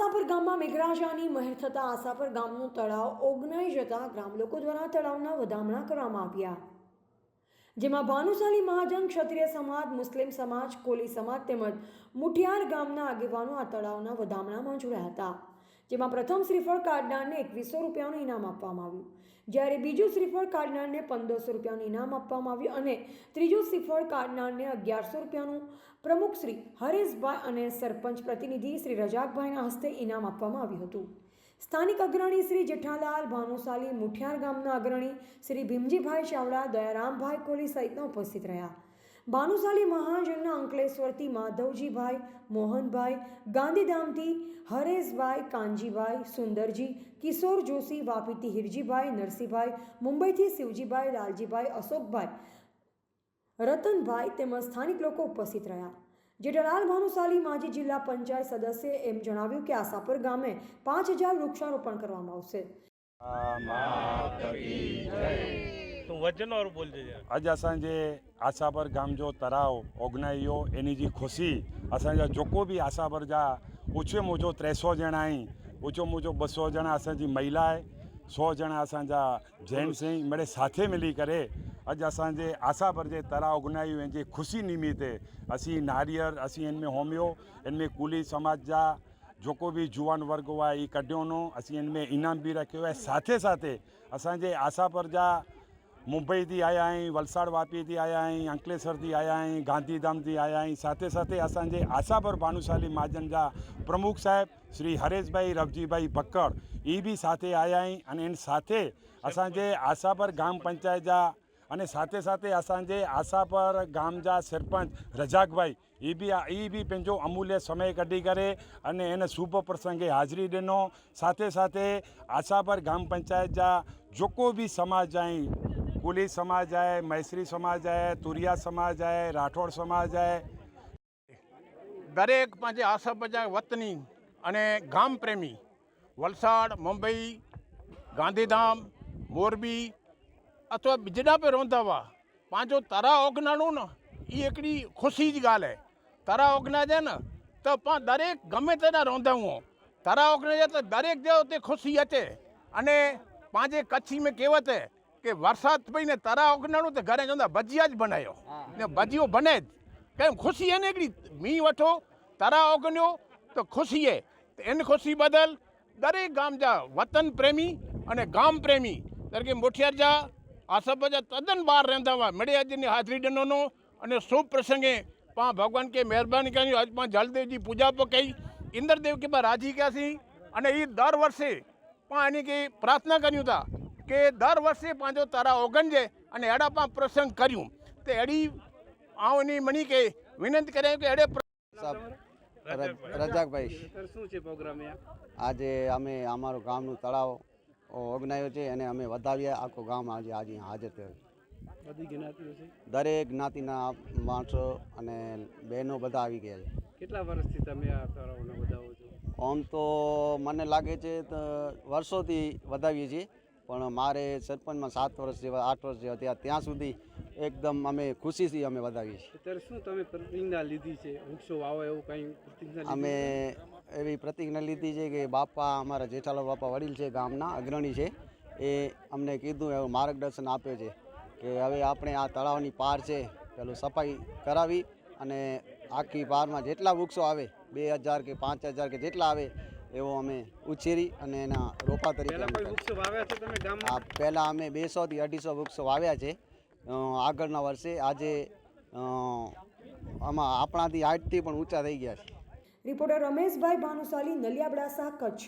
આશાપર ગામમાં મેઘરાજાની મહેર થતાં આશાપર ગામનું તળાવ ઓગનાઈ જતા ગ્રામ લોકો દ્વારા તળાવના વધામણા કરવામાં આવ્યા. જેમાં ભાનુશાલી મહાજન, ક્ષત્રિય સમાજ, મુસ્લિમ સમાજ, કોલી સમાજ તેમજ મુઠિયાર ગામના આગેવાનો આ તળાવના વધામણામાં જોડાયા હતા. જેમાં પ્રથમ શ્રીફળ કાઢનારને એકવીસો રૂપિયાનું ઇનામ આપવામાં આવ્યું. જ્યારે બીજું શ્રીફળ કાઢનારને પંદરસો રૂપિયાનું ઇનામ આપવામાં આવ્યું અને ત્રીજું શ્રીફળ કાઢનારને અગિયારસો રૂપિયાનું પ્રમુખ શ્રી હરેશભાઈ અને સરપંચ પ્રતિનિધિ શ્રી રજાકભાઈના હસ્તે ઇનામ આપવામાં આવ્યું હતું. સ્થાનિક અગ્રણી શ્રી જેઠાલાલ ભાનુશાલી મુઠિયાર ગામના અગ્રણી શ્રી ભીમજીભાઈ ચાવડા, દયારામભાઈ કોલી સહિતના ઉપસ્થિત રહ્યા. ભાનુશાલી મહાજનના અંકલેશ્વરથી માધવજીભાઈ, મોહનભાઈ, ગાંધીધામથી હરેશભાઈ કાનજીભાઈ, સુંદરજી, કિશોર જોશી, વાપીથી હિરજીભાઈ, નરસિંહભાઈ, મુંબઈથી શિવજીભાઈ, લાલજીભાઈ, અશોકભાઈ, રતનભાઈ તેમજ સ્થાનિક લોકો ઉપસ્થિત રહ્યા. જેઠાલાલ ભાનુશાલી માજી જિલ્લા પંચાયત સદસ્ય એમ જણાવ્યું કે આશાપર ગામે પાંચ હજાર વૃક્ષારોપણ કરવામાં આવશે. તું વચન વાળું બોલજે યાર अॼु असांजे आशापर गाम जो तराव ओगनाइयो इन जी ख़ुशी असांजा जेको बि आशापर जा ऊचे मुचो टे सौ ॼणा आहिनि ऊचो मुचो ॿ सौ ॼणा असांजी महिला आहे सौ ॼणा असांजा जेंट्स आहिनि मिड़े साथे मिली करे अॼु असांजे आशापर जे तराव ओगनाइयो इन जी ख़ुशी निमित्ते असीं नारियल असीं हिन में होमियो हिन में कुली समाज जा जेको बि जुवान वर्ग हुआ आहे ई कढियो हुओ असीं हिन में इनाम बि रखियो आहे साथे साथे असांजे आशापर जा मुंबई थी आया आहियूं वलसाड़ वापी थी आया आहियूं अंकलेश्वर थी आया आहियूं गांधीधाम थी आया आहियूं साथे साथे असांजे आशापर भानुशाली महाजन जा प्रमुख साहिब શ્રી હરેશભાઈ રવજીભાઈ ભક્કડ એ બી સાથે આવ્યા અહીં અને એની સાથે અસાંજે આશાપર ગામ પંચાયત જા અને સાથે સાથે અસાંજે આશાપર ગામ જા સરપંચ રજાકભાઈ એ બી એ બી पंहिंजो અમૂલ્ય સમય કઢી કરે અને એને શુભ પ્રસંગે હાજરી ॾिनो સાથે સાથે આશાપર ગામ પંચાયત જા जेको बि समाज आहिनि કુલી સમાજ આય મૈસરી સમાજ આય, તુરિયા સમાજ આય, રાઠોડ સમાજ આય. દરેક પાંચે આશા બજા વતની અને ગામ પ્રેમી. વલસાડ, મુંબઈ, ગાંધીધામ, મોરબી અથવા બીજડા પે રોંધાવા. પાંચો તારા ઓગનાણું ને એ એકડી ખુશી જ ગાલે. તારા ઓગના છે ને, તો પણ દરેક ગમે તેના રોંધાવું. તારા ઓગના છે તો દરેક જે તે ખુશી હશે અને પાંચે કચ્છી મેં કહેવત હે કે વરસાદ પઈને તરા ઓગનાણું તો ઘરે જોતા ભજીયા જ બનાવ્યો ને ભજીયો બને જ. કેમ ખુશી એને એકડી? મી વઠો તરા ઓગન્યો તો ખુશીએ એને ખુશી બદલ દરેક ગામ જા વતન પ્રેમી અને ગામ પ્રેમી. તરીકે મોઠિયાર જા આસબ જા તદ્દન બહાર રહેતા હોય. મળ્યાજીની હાજરી ડનોનો અને શુભ પ્રસંગે પા ભગવાન કે મહેરબાની કરી આજ પા જલદેવજી પૂજા પર કહી ઇન્દ્રદેવ કે બા રાજી ક્યાંથી? અને એ દર વર્ષે પા એની કે પ્રાર્થના કર્યું હતા. કે દર વર્ષે પાંજો તારા ઓગણજે અને એડા પણ પ્રસંગ કર્યું. તે એડી આવની મણી કે વિનંતી કરે કે એડે રજાકભાઈ શું છે પ્રોગ્રામ આજે અમે અમારું ગામનું તળાવ ઓગનાયો છે અને અમે વધાવ્યા આખું ગામ આજે આજે હાજર થયું દરેક જ્ઞાતિના માણસો અને બહેનો બધા આવી ગયા છે. કેટલા વર્ષથી તમે આ તળાવને વધાવો છો? આમ તો મને લાગે છે તો વર્ષોથી વધાવીએ છીએ. પણ મારે સરપંચમાં સાત વર્ષ જેવા આઠ વર્ષ જેવા ત્યાં ત્યાં સુધી એકદમ અમે ખુશીથી અમે વધાવીએ છીએ અત્યારે શું તમે પ્રતિજ્ઞા લીધી છે? વૃક્ષો વાવો એવું કંઈ પ્રતિજ્ઞા અમે એવી પ્રતિજ્ઞા લીધી છે કે બાપા અમારા જેઠાલાલ બાપા વડીલ છે ગામના અગ્રણી છે. એ અમને કીધું એવું માર્ગદર્શન આપે છે કે હવે આપણે આ તળાવની પાર છે પેલું સફાઈ કરાવી અને આખી પારમાં જેટલા વૃક્ષો આવે બે હજાર કે પાંચ હજાર કે જેટલા આવે એવો અમે ઉછેરી અને એના રોપા તરીકે પહેલા અમે કોઈ કરીએ. વૃક્ષો વાવ્યા છે તમે ગામમાં? આ પહેલાં અમે બેસોથી અઢીસો વૃક્ષો વાવ્યા છે. આગળના વર્ષે આજે આમાં આપણાથી હાઇટથી પણ ઊંચા થઈ ગયા છે. રિપોર્ટર રમેશભાઈ ભાનુશાલી નલિયાબડાસા કચ્છ.